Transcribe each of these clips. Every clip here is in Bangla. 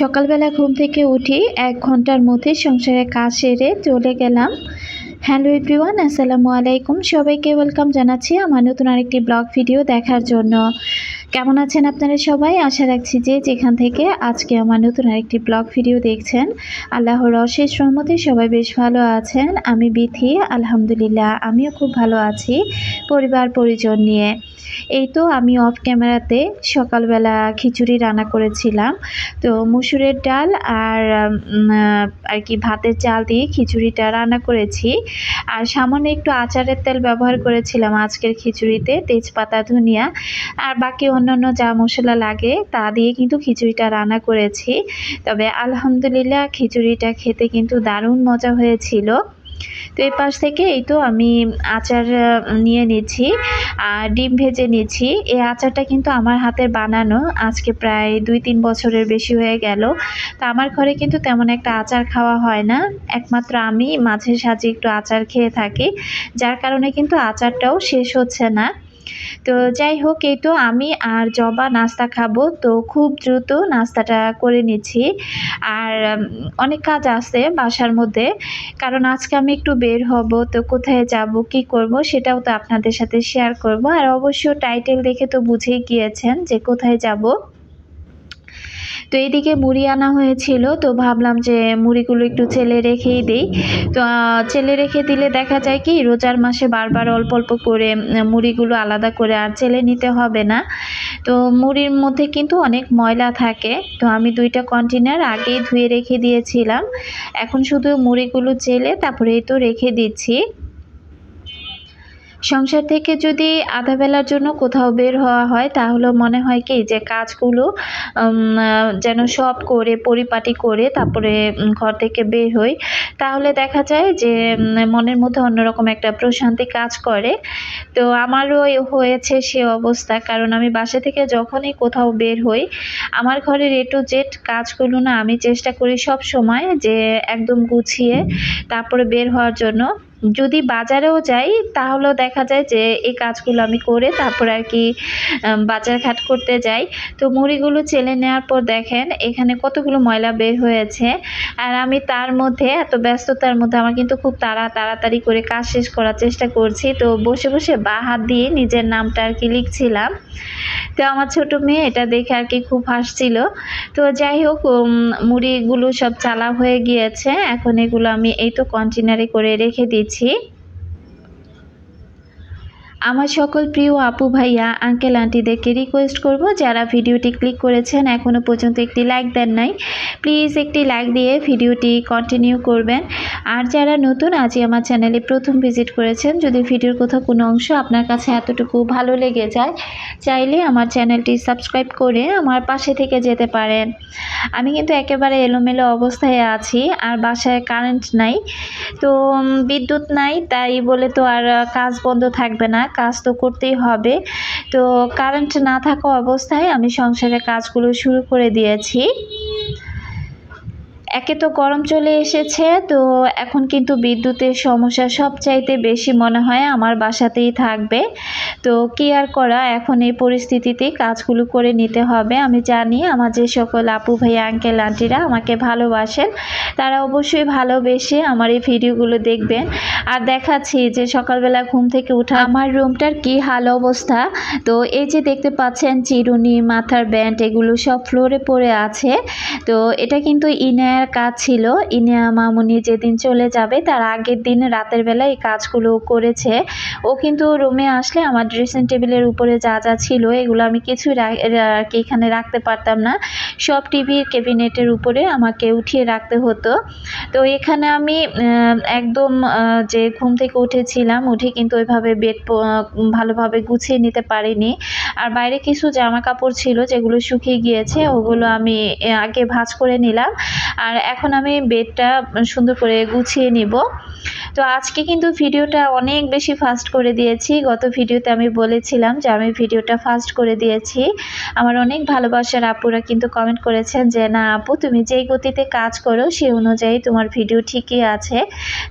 সকালবেলা ঘুম থেকে উঠি, এক ঘণ্টার মধ্যে সংসারের কাজ সেরে চলে গেলাম। হ্যালো এভরিওয়ান আসসালামু আলাইকুম। সবাইকে ওয়েলকাম জানাচ্ছি আমার নতুন আরেকটি ব্লগ ভিডিও দেখার জন্য। কেমন আছেন আপনারা সবাই? আশা রাখছি যে যেখান থেকে আজকে আমার নতুন আরেকটি ব্লগ ভিডিও দেখছেন, আল্লাহর অশেষ রহমতে সবাই বেশ ভালো আছেন। আমি বিথি, আলহামদুলিল্লাহ, আমিও খুব ভালো আছি পরিবার, পরিজন নিয়ে। এই তো আমি অফ ক্যামেরাতে সকালবেলা খিচুড়ি রান্না করেছিলাম। তো মুসুরের ডাল আর আর কি ভাতের চাল দিয়ে খিচুড়িটা রান্না করেছি। আর সামান্য একটু আচারের তেল ব্যবহার করেছিলাম আজকের খিচুড়িতে, তেজপাতা, ধনিয়া, আর বাকি অন্যান্য যা মশলা লাগে তা দিয়ে কিন্তু খিচুড়িটা রান্না করেছি। তবে আলহামদুলিল্লাহ খিচুড়িটা খেতে কিন্তু দারুণ মজা হয়েছিল। তো এই পাশ থেকে এই তো আমি আচার নিয়ে নিচ্ছি আর ডিম ভেজে নিচ্ছি। এই আচারটা কিন্তু আমার হাতের বানানো। আজকে প্রায় দুই তিন বছরের বেশি হয়ে গেল। তো আমার ঘরে কিন্তু তেমন একটা আচার খাওয়া হয় না। একমাত্র আমি মাঝে সাঝে একটু আচার খেয়ে থাকি। যার কারণে কিন্তু আচারটাও শেষ হচ্ছে না। তো যাই হোক, এই তো আমি আর জবা নাস্তা খাব। তো খুব দ্রুত নাস্তাটা করে নিচ্ছি। আর অনেক কাজ আছে বাসার মধ্যে। কারণ আজকে আমি একটু বের হব, তো কোথায় যাব, কি করব সেটাও তো আপনাদের সাথে শেয়ার করব। আর অবশ্য টাইটেল দেখে তো বুঝেই গিয়েছেন যে কোথায় যাব। তো এদিকে মুড়ি আনা হয়েছিল, তো ভাবলাম যে মুড়িগুলো একটু চেলে রেখেই দিই। তো চেলে রেখে দিলে দেখা যায় কি, রোজার মাসে বারবার অল্প অল্প করে মুড়িগুলো আলাদা করে আর চেলে নিতে হবে না। তো মুড়ির মধ্যে কিন্তু অনেক ময়লা থাকে, তো আমি দুইটা কন্টেনার আগেই ধুয়ে রেখে দিয়েছিলাম। এখন শুধু মুড়িগুলো চেলে তারপরে এই তো রেখে দিচ্ছি। সংসার থেকে যদি আধা বেলার জন্য কোথাও বের হওয়া হয়, তাহলে মনে হয় কি যে কাজগুলো যেন সব করে, পরিপাটি করে তারপরে ঘর থেকে বের হই। তাহলে দেখা যায় যে মনের মধ্যে অন্যরকম একটা প্রশান্তি কাজ করে। তো আমারও হয়েছে সে অবস্থা। কারণ আমি বাসা থেকে যখনই কোথাও বের হই, আমার ঘরের এ টু জেড কাজগুলো না আমি চেষ্টা করি সব সময় যে একদম গুছিয়ে তারপরে বের হওয়ার জন্য। যদি বাজারেও যাই, তাহলেও দেখা যায় যে এই কাজগুলো আমি করে তারপর আর কি বাজার ঘাট করতে যাই। তো মুড়িগুলো চেলে নেওয়ার পর দেখেন, এখানে কতগুলো ময়লা বের হয়েছে। আর আমি তার মধ্যে, এত ব্যস্ততার মধ্যে আমার কিন্তু খুব তাড়া, তাড়াতাড়ি করে কাজ শেষ করার চেষ্টা করছি। তো বসে বসে বা হাত দিয়ে নিজের নামটা আর কি লিখছিলাম। তো আমার ছোট মেয়ে এটা দেখে আর কি খুব হাসছিল। তো যাই হোক মুড়িগুলো সব চালা হয়ে গিয়েছে। এখন এগুলো আমি এই তো কন্টেনারে করে রেখে দিচ্ছি। নিয়েছি আমার সকল প্রিয় আপু ভাইয়া আঙ্কেল আন্টিদেরকে রিকোয়েস্ট করব যারা ভিডিওটি ক্লিক করেছেন এখনও পর্যন্ত একটি লাইক দেন নাই। প্লিজ একটি লাইক দিয়ে ভিডিওটি কন্টিনিউ করবেন। আর যারা নতুন, আজই আমার চ্যানেলে প্রথম ভিজিট করেছেন, যদি ভিডিওর কোথাও কোনো অংশ আপনার কাছে এতটুকু ভালো লেগে যায়, চাইলে আমার চ্যানেলটি সাবস্ক্রাইব করে আমার পাশে থেকে যেতে পারেন। আমি কিন্তু একেবারে এলোমেলো অবস্থায় আছি, আর বাসায় কারেন্ট নাই। তো বিদ্যুৎ নাই, তাই বলে তো আর কাজ বন্ধ থাকবে না। কাজ তো করতেই হবে। তো কারেন্ট না থাকা অবস্থায় আমি সংসারের কাজগুলো শুরু করে দিয়েছি। একে তো গরম চলে এসেছে, তো এখন কিন্তু বিদ্যুতের সমস্যা সবচাইতে বেশি মনে হয় আমার বাসাতেই থাকবে। তো কি আর করা, এখন এই পরিস্থিতিতে কাজগুলো করে নিতে হবে। আমি জানি আমার যে সকল আপু ভাই আঙ্কেল আন্টিরা আমাকে ভালোবাসেন, তারা অবশ্যই ভালোবেসে আমার এই ভিডিওগুলো দেখবেন। আর দেখাচ্ছি যে সকালবেলা ঘুম থেকে উঠা আমার রুমটার কি হাল অবস্থা। তো এই যে দেখতে পাচ্ছেন, চিরুনি, মাথার ব্যান্ড, এগুলো সব ফ্লোরে পড়ে আছে। তো এটা কিন্তু ইনায়ার কাজ ছিল। ইনিয়া মামুনি যেদিন চলে যাবে, তার আগের দিন রাতের বেলা এই কাজগুলো করেছে। ও কিন্তু রুমে আসলে আমার ড্রেসিং টেবিলের উপরে যা যা ছিল, এগুলো আমি কিছু আর কি এখানে রাখতে পারতাম না। সব টিভির ক্যাবিনেটের উপরে আমাকে উঠিয়ে রাখতে হতো। তো এখানে আমি একদম যে ঘুম থেকে উঠেছিলাম, উঠে কিন্তু ওইভাবে বেড ভালোভাবে গুছিয়ে নিতে পারিনি। আর বাইরে কিছু জামা কাপড় ছিল, যেগুলো শুকিয়ে গিয়েছে, ওগুলো আমি আগে ভাঁজ করে নিলাম। আর এখন আমি বেডটা সুন্দর করে গুছিয়ে নিব। তো আজকে কিন্তু ভিডিওটা অনেক বেশি ফাস্ট করে দিয়েছি। গত ভিডিওতে আমি বলেছিলাম যে আমি ভিডিওটা ফাস্ট করে দিয়েছি। আমার অনেক ভালোবাসার আপুরা কিন্তু কমেন্ট করেছেন যে, না আপু, তুমি যেই গতিতে কাজ করো, সেই অনুযায়ী তোমার ভিডিও ঠিকই আছে।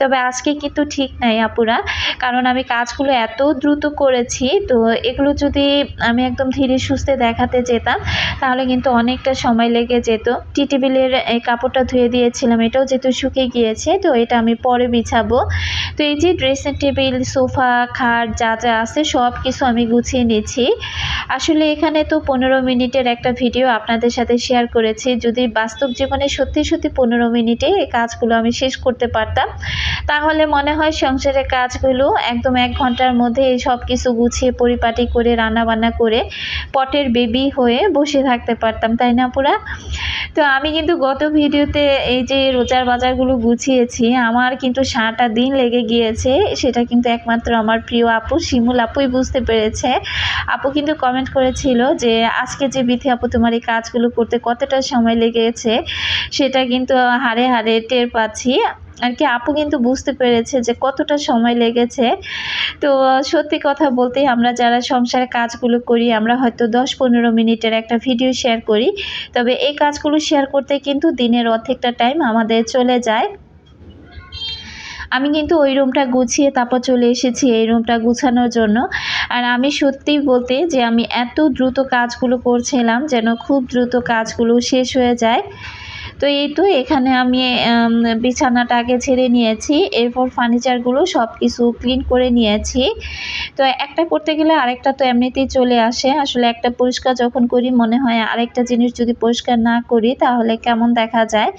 তবে আজকে কিন্তু ঠিক নাই আপুরা, কারণ আমি কাজগুলো এত দ্রুত করেছি। তো এগুলো যদি আমি একদম ধীরে সুস্থে দেখাতে যেতাম, তাহলে কিন্তু অনেকটা সময় লেগে যেত। টি টেবিলের এই কাপড়টা ধুয়ে দিয়েছিলাম, এটাও যেহেতু শুকিয়ে গিয়েছে, তো এটা আমি পরে বিছাবো। তো এই যে ড্রেসিং টেবিল, সোফা, খাট, যা যা আছে, সব কিছু আমি গুছিয়ে নিয়েছি। আসলে এখানে তো পনেরো মিনিটের একটা ভিডিও আপনাদের সাথে শেয়ার করেছি। যদি বাস্তব জীবনে সত্যি সত্যি পনেরো মিনিটে এই কাজগুলো আমি শেষ করতে পারতাম, তাহলে মনে হয় সংসারের কাজগুলো একদম এক ঘণ্টার মধ্যে সব কিছু গুছিয়ে পরিপাটি করে রান্না বান্না করে পটের বেবি হয়ে বসে থাকতে পারতাম, তাই না পুরা? তো আমি কিন্তু গত ভিডিওতে এই যে রোজার বাজারগুলো গুছিয়েছি, আমার কিন্তু সারাটা দিন লেগে গিয়েছে। সেটা কিন্তু একমাত্র আমার প্রিয় আপু শিমুল আপুই বুঝতে পেরেছে। আপু কিন্তু কমেন্ট করেছিল যে, আজকে যে বিথি আপু তোমার এই কাজগুলো করতে কতটা সময় লেগেছে? সেটা কিন্তু হারে হারে টের পাচ্ছি। আর কি, আপু কিন্তু বুঝতে পেরেছে যে কতটা সময় লেগেছে। তো, সত্যি কথা বলতে আমরা যারা সংসারে কাজগুলো করি, আমরা হয়তো দশ পনেরো মিনিটের একটা ভিডিও শেয়ার করি। তবে এই কাজগুলো শেয়ার করতে কিন্তু দিনের অর্ধেকটা টাইম আমাদের চলে যায়। আমি কিন্তু ওই রুমটা গুছিয়ে তারপর চলে এসেছি এই রুমটা গুছানোর জন্য। আর আমি সত্যি বলতে যে আমি এত দ্রুত কাজগুলো করছিলাম যেন খুব দ্রুত কাজগুলো শেষ হয়ে যায়। তো এই তো এখানে আমি বিছানাটা আগে ছেড়ে নিয়েছি, এরপর ফার্নিচারগুলো সব কিছু ক্লিন করে নিয়েছি। তো একটা করতে গেলে আরেকটা তো এমনিতেই চলে আসে। আসলে একটা পরিষ্কার যখন করি, মনে হয় আরেকটা জিনিস যদি পরিষ্কার না করি, তাহলে কেমন দেখা যায়?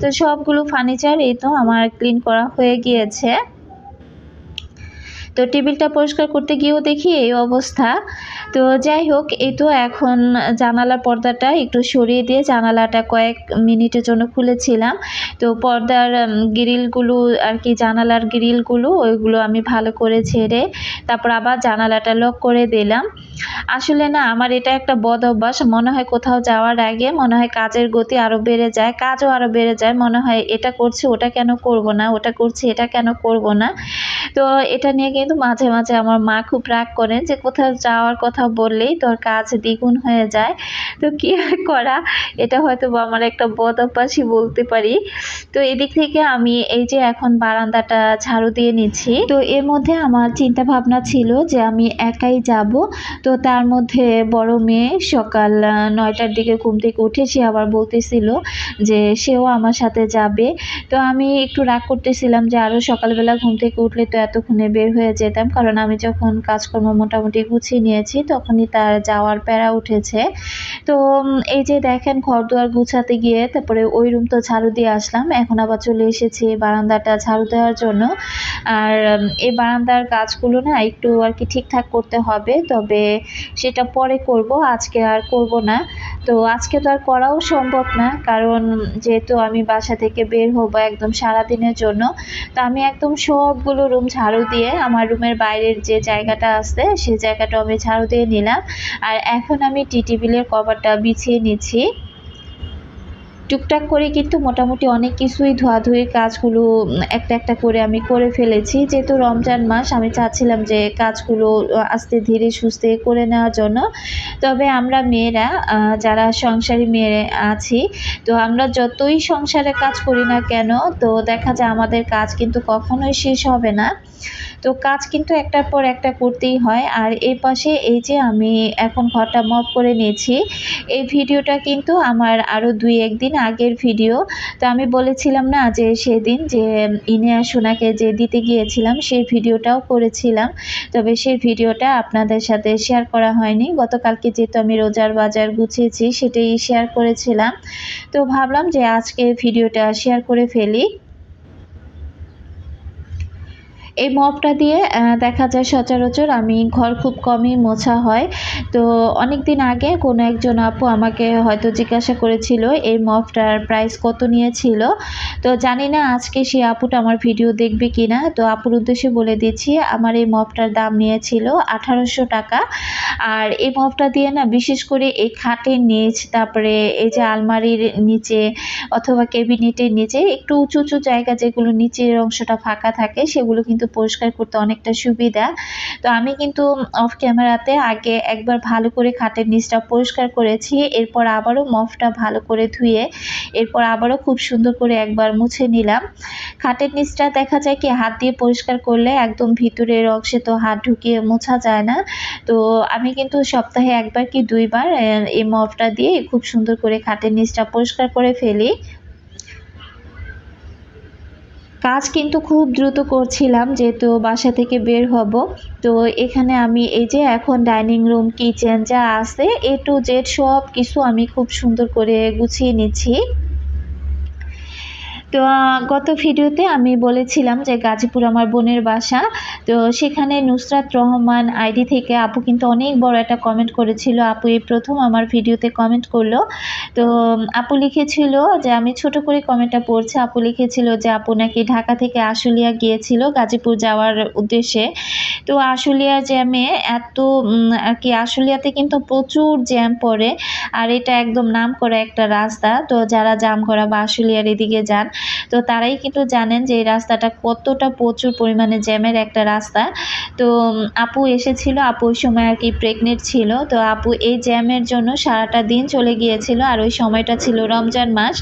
তো সবগুলো ফার্নিচার এই তো আমার ক্লিন করা হয়ে গিয়েছে। তো টেবিলটা পরিষ্কার করতে গিয়েও দেখি এই অবস্থা। তো যাই হোক, এই তো এখন জানালার পর্দাটা একটু সরিয়ে দিয়ে জানালাটা কয়েক মিনিটের জন্য খুলেছিলাম। তো পর্দার গ্রিলগুলো আর কি জানালার গ্রিলগুলো, ওইগুলো আমি ভালো করে ছেড়ে তারপর আবার জানালাটা লক করে দিলাম। আসলে না, আমার এটা একটা বদ অভ্যাস। মনে হয় কোথাও যাওয়ার আগে মনে হয় কাজের গতি আরও বেড়ে যায়, কাজও আরও বেড়ে যায়। মনে হয় এটা করছি, ওটা কেন করব না, ওটা করছি, এটা কেন করব না। তো এটা নিয়ে কিন্তু মাঝে মাঝে আমার মা খুব রাগ করেন যে কোথাও যাওয়ার কথা বললেই তোর কাজ দ্বিগুণ হয়ে যায়। তো কী করা? এটা হয়তো আমার একটা বদ অভ্যাসই বলতে পারি। তো এদিক থেকে আমি এই যে এখন বারান্দাটা ঝাড়ু দিয়ে নিচ্ছি, তো এর মধ্যে আমার চিন্তা ভাবনা ছিল যে আমি একাই যাব। তো তার মধ্যে বড় মেয়ে সকাল নয়টার দিকে ঘুম থেকে উঠে সে আবার বলতেছিল যে সেও আমার সাথে যাবে। তো আমি একটু রাগ করতেছিলাম যে আরও সকালবেলা ঘুম থেকে উঠলে তো এতক্ষণে বের হয়ে যেতাম, কারণ আমি যখন কাজকর্ম মোটামুটি গুছিয়ে নিয়েছি, তখনই তার যাওয়ার প্যারা উঠেছে। তো এই যে দেখেন ঘর দুয়ার গুছাতে গিয়ে, তারপরে ওই রুম তো ঝাড়ু দিয়ে আসলাম, এখন আবার চলে এসেছি বারান্দাটা ঝাড়ু দেওয়ার জন্য। আর এই বারান্দার গাছগুলো না একটু আর কি ঠিকঠাক করতে হবে, তবে সেটা পরে করব, আজকে আর করব না। তো, আজকে তো আর করাও সম্ভব না, কারণ যেহেতু আমি বাসা থেকে বের হব একদম সারাদিনের জন্য, তো আমি একদম সবগুলো রুম ঝাড়ু দিয়ে আমার রুমের বাইরের যে জায়গাটা আছে, সেই জায়গাটা আমি ঝাড়ু দিয়ে নিলাম। আর এখন আমি টি টেবিলের কভারটা বিছিয়ে নিচ্ছি। টুকটাক করে কিন্তু মোটামুটি অনেক কিছুই ধোয়াধুয়ির কাজগুলো একটা একটা করে আমি করে ফেলেছি। যেহেতু রমজান মাস, আমি চাচ্ছিলাম যে কাজগুলো আস্তে ধীরে সুস্থে করে নেওয়ার জন্য। তবে আমরা মেয়েরা যারা সংসারী মেয়ে আছি, তো আমরা যতই সংসারে কাজ করি না কেন, তো দেখা যায় আমাদের কাজ কিন্তু কখনোই শেষ হবে না। তো কাজ কিন্তু একটার পর একটা করতেই হয়। আর এই পাশে এই যে আমি এখন ঘরটা মপ করে নিয়েছি, এই ভিডিওটা কিন্তু আমার আরও দুই একদিন আগের ভিডিও। তো আমি বলেছিলাম না যে সেদিন যে ইনিয়া সোনাকে যে দিতে গিয়েছিলাম, সেই ভিডিওটাও করেছিলাম। তবে সেই ভিডিওটা আপনাদের সাথে শেয়ার করা হয়নি। গতকালকে যেহেতু আমি রোজার বাজার গুছিয়েছি, সেটাই শেয়ার করেছিলাম। তো ভাবলাম যে আজকে ভিডিওটা শেয়ার করে ফেলি। এই মপটা দিয়ে দেখা যায় সচরাচর আমি ঘর খুব কমই মোছা হয়। তো অনেক দিন আগে কোনো একজন আপু আমাকে হয়তো জিজ্ঞাসা করেছিল, এই মপটার প্রাইস কত নিয়েছিল? তো জানি না আজকে সেই আপুটা আমার ভিডিও দেখবে কি না তো আপুর উদ্দেশ্যে বলে দিচ্ছি, আমার এই মপটার দাম নিয়েছিল আঠারোশো টাকা। আর এই মপটা দিয়ে না বিশেষ করে এই খাটের নিচ, তারপরে এই যে আলমারির নিচে অথবা ক্যাবিনেটের নিচে একটু উঁচু উঁচু জায়গা যেগুলো নিচের অংশটা ফাঁকা থাকে, সেগুলো কিন্তু পরিষ্কার করতে অনেকটা সুবিধা। তো আমি কিন্তু অফ ক্যামেরাতে আগে একবার ভালো করে খাটের নিচটা পরিষ্কার করেছি, এরপর আবারও মফটা ভালো করে ধুয়ে, এরপর আবারও খুব সুন্দর করে একবার মুছে নিলাম। খাটের নিচটা দেখা যায় কি, হাত দিয়ে পরিষ্কার করলে একদম ভিতরের অংশে তো হাত ঢুকিয়ে মোছা যায় না। তো আমি কিন্তু সপ্তাহে একবার কি দুইবার এই মফটা দিয়ে খুব সুন্দর করে খাটের নিচটা পরিষ্কার করে ফেলি। কাজ কিন্তু খুব দ্রুত করছিলাম, যেহেতু বাসা থেকে বের হব। তো এখানে আমি এই যে এখন ডাইনিং রুম, কিচেন যা আছে, এ টু জেড সব কিছু আমি খুব সুন্দর করে গুছিয়ে নিচ্ছি। তো গত ভিডিওতে আমি বলেছিলাম যে গাজীপুর আমার বোনের বাসা। তো সেখানে নুসরাত রহমান আইডি থেকে আপু কিন্তু অনেক বড় একটা কমেন্ট করেছিল। আপু এই প্রথম আমার ভিডিওতে কমেন্ট করল। তো আপু লিখেছিল যে, আমি ছোট করে কমেন্টটা পড়ছি। আপু লিখেছিল যে, আপু নাকি ঢাকা থেকে আশুলিয়া গিয়েছিল গাজীপুর যাওয়ার উদ্দেশ্যে। তো আশুলিয়া জ্যামে এত আর কি আশুলিয়াতে কিন্তু প্রচুর জ্যাম পড়ে। আর এটা একদম নাম করা একটা রাস্তা। তো যারা জামগড়া বা আশুলিয়ার এদিকে যান তো তারাই কিন্তু জানেন যে এই রাস্তাটা কতটা প্রচুর পরিমাণে জ্যামের একটা রাস্তা। তো আপু এসেছিল, আপু ওই সময় আর কি প্রেগনেন্ট ছিল। তো আপু এই জ্যামের জন্য সারাটা দিন চলে গিয়েছিল আর ওই সময়টা ছিল রমজান মাস।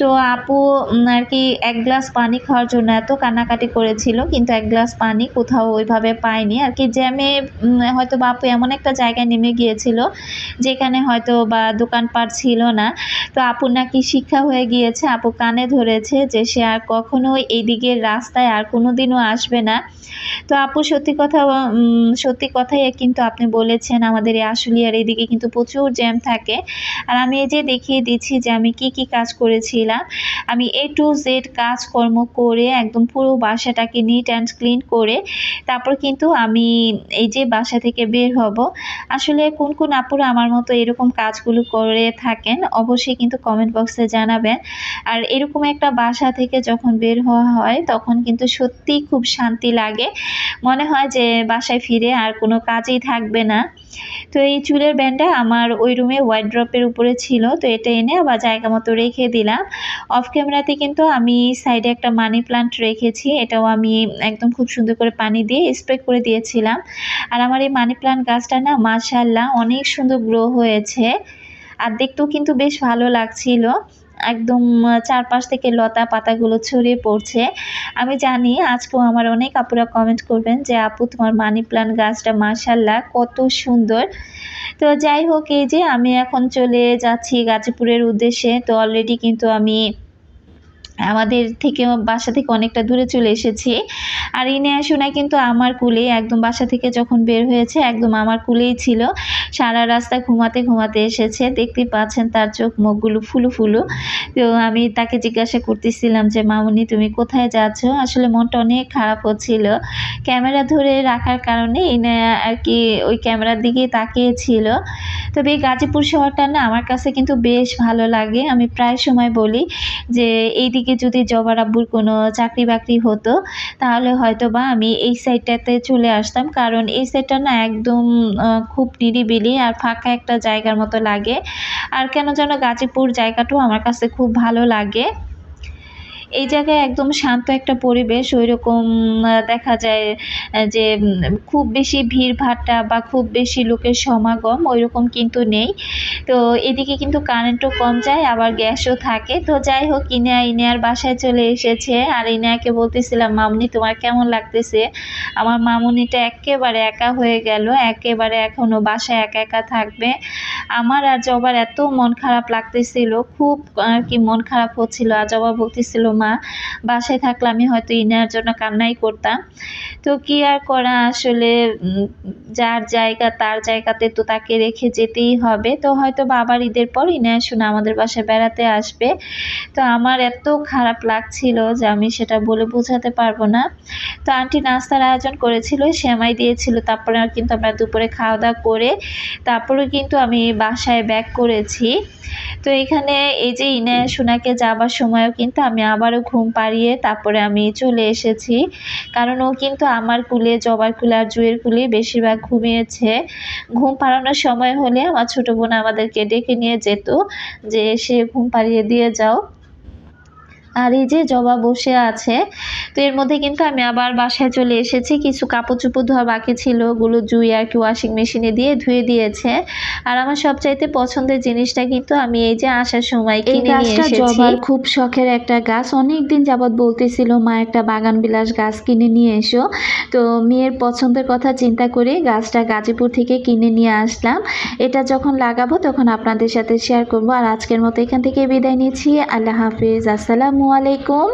তো আপু আর কি এক গ্লাস পানি খাওয়ার জন্য এত কান্নাকাটি করেছিল, কিন্তু এক গ্লাস পানি কোথাও ওইভাবে পায়নি। আর কি জ্যামে হয়তো বা আপু এমন একটা জায়গায় নেমে গিয়েছিল, যেখানে হয়তো বা দোকানপাট ছিল না। তো আপুর নাকি শিক্ষা হয়ে গিয়েছে, আপু কানে ধরেছে। যে সে আর কখনো এই দিকের রাস্তায় আর কোনোদিনও আসবে না। তো আপু, সত্যি কথা সত্যি কথাই কিন্তু আপনি বলেছেন, আমাদের এই আশুলিয়ার এইদিকে কিন্তু প্রচুর জ্যাম থাকে। আর আমি এই যে দেখিয়ে দিচ্ছি যে আমি কি কি কাজ করেছিলাম, আমি এ টু জেড কাজকর্ম করে একদম পুরো বাসাটাকে নিট অ্যান্ড ক্লিন করে তারপর কিন্তু আমি এই যে বাসা থেকে বের হব। আসলে কোন কোন আপুরা আমার মতো এরকম কাজগুলো করে থাকেন, অবশ্যই কিন্তু কমেন্ট বক্সে জানাবেন। আর এরকম একটা বাসা থেকে যখন বের হওয়া হয়, তখন কিন্তু সত্যিই খুব শান্তি লাগে। মনে হয় যে বাসায় ফিরে আর কোনো কাজই থাকবে না। তো এই চুলের ব্যান্ডটা আমার ওই রুমে ওয়াইড্রপের উপরে ছিল, তো এটা এনে আবার জায়গা মতো রেখে দিলাম। অফ ক্যামেরাতে কিন্তু আমি সাইডে একটা মানি প্লান্ট রেখেছি, এটাও আমি একদম খুব সুন্দর করে পানি দিয়ে স্প্রে করে দিয়েছিলাম। আর আমার এই মানি প্লান্ট গাছটা না মাশাল্লাহ অনেক সুন্দর গ্রো হয়েছে। আর দেখতেও কিন্তু বেশ ভালো লাগছিল। একদম চারপাশ থেকে লতা পাতাগুলো ছড়িয়ে পড়ছে। আমি জানি আজকেও আমার অনেক আপুরা কমেন্ট করবেন যে, আপু, তোমার মানি প্লান্ট গাছটা মার্শাল্লাহ কত সুন্দর। তো যাই হোক, এই যে আমি এখন চলে যাচ্ছি গাজীপুরের উদ্দেশ্যে। তো অলরেডি কিন্তু আমি আমাদের থেকে বাসা থেকে অনেকটা দূরে চলে এসেছি। আর ইনে শোনা কিন্তু আমার কুলে একদম বাসা থেকে যখন বের হয়েছে, একদম আমার কুলেই ছিল। সারা রাস্তা ঘুমাতে ঘুমাতে এসেছে। দেখতেই পাচ্ছেন তার চোখ মুখগুলো ফুলু ফুলু। তো আমি তাকে জিজ্ঞাসা করতেছিলাম যে, মামুনি, তুমি কোথায় যাচ্ছ? আসলে মনটা অনেক খারাপ হচ্ছিল। ক্যামেরা ধরে রাখার কারণে ইনে আর কি ওই ক্যামেরার দিকে তাকিয়েছিল। তবে এই গাজীপুর শহরটা না আমার কাছে কিন্তু বেশ ভালো লাগে। আমি প্রায় সময় বলি যে এইদিকে যদি জবার আব্বুর কোনো চাকরি বাকরি হতো, তাহলে হয়তো বা আমি এই সাইডটাতে চলে আসতাম। কারণ এই সাইডটা না একদম খুব নিরিবিলি আর ফাঁকা একটা জায়গার মতো লাগে। আর কেন যেন গাজীপুর জায়গাটাও আমার কাছে খুব ভালো লাগে। এই জায়গায় একদম শান্ত একটা পরিবেশ ওই রকম দেখা যায় যে খুব বেশি ভিড় ভাট্টা বা খুব বেশি লোকের সমাগম ওই রকম কিন্তু নেই। তো এদিকে কিন্তু কারেন্টও কম যায়, আবার গ্যাসও থাকে। তো যাই হোক ইনা ইনার বাসায় চলে এসেছে। আর ইনাকে বলতেছিলাম, মামনি, তোমার কেমন লাগতেছে? আমার মামুনিটা একেবারে একা হয়ে গেল, একেবারে এখনও বাসায় একা একা থাকবে। আমার আর জবার এত মন খারাপ লাগতেছিল, খুব আর কি মন খারাপ হচ্ছিল, আর জবা বলতেছিল মা, বাসায় থাকলে আমি হয়তো ইনার জন্য কান্নাই করতাম। তো কি আর করা আসলে যার জায়গা তার জায়গাতে তো তাকে রেখে যেতেই হবে। তো হয়তো বাবার ঈদের পর ইনায়া শোনা আমাদের বাসায় বেড়াতে আসবে। তো আমার এত খারাপ লাগছিল যে আমি সেটা বলে বোঝাতে পারব না। তো আন্টি নাস্তার আয়োজন করেছিল, সেমাই দিয়েছিল, তারপরে কিন্তু আমরা দুপুরে খাওয়া দাওয়া করে তারপরে কিন্তু আমি বাসায় ব্যাক করেছি। তো এখানে এই যে ইনায়া সোনাকে যাবার সময়ও কিন্তু আমি আবারও ঘুম পাড়িয়ে তারপরে আমি চলে এসেছি। কারণ ও কিন্তু আমার কুলে, জবার কুলে আর জুয়ের কুলে বেশিরভাগ ঘুমিয়েছে। ঘুম পাড়ানোর সময় হলে আমার ছোটো বোন আমাদেরকে ডেকে নিয়ে যেত যে এসে ঘুম পাড়িয়ে দিয়ে যাও। আর এই যে জবা বসে আছে তো এর মধ্যে কিন্তু আমি আবার বাসায় চলে এসেছি। কিছু কাপড় চোপড় ধোয়া বাকি ছিল ওগুলো জুই আর কি ওয়াশিং মেশিনে দিয়ে ধুয়ে দিয়েছে। আর আমার সবচাইতে পছন্দের জিনিসটা কিন্তু আমি এই যে আসার সময় কিনে নিয়ে এসেছি। জবার খুব শখের একটা গাছ। অনেক দিন যাবৎ বলতেছিল মা একটা বাগান বিলাস গাছ কিনে নিয়ে এসো। তো মেয়ের পছন্দের কথা চিন্তা করে গাছটা গাজীপুর থেকে কিনে নিয়ে আসলাম। এটা যখন লাগাবো তখন আপনাদের সাথে শেয়ার করব। আর আজকের মতো এখান থেকে বিদায় নিচ্ছি। আল্লাহ হাফিজ। আসসালামু আলাইকুম।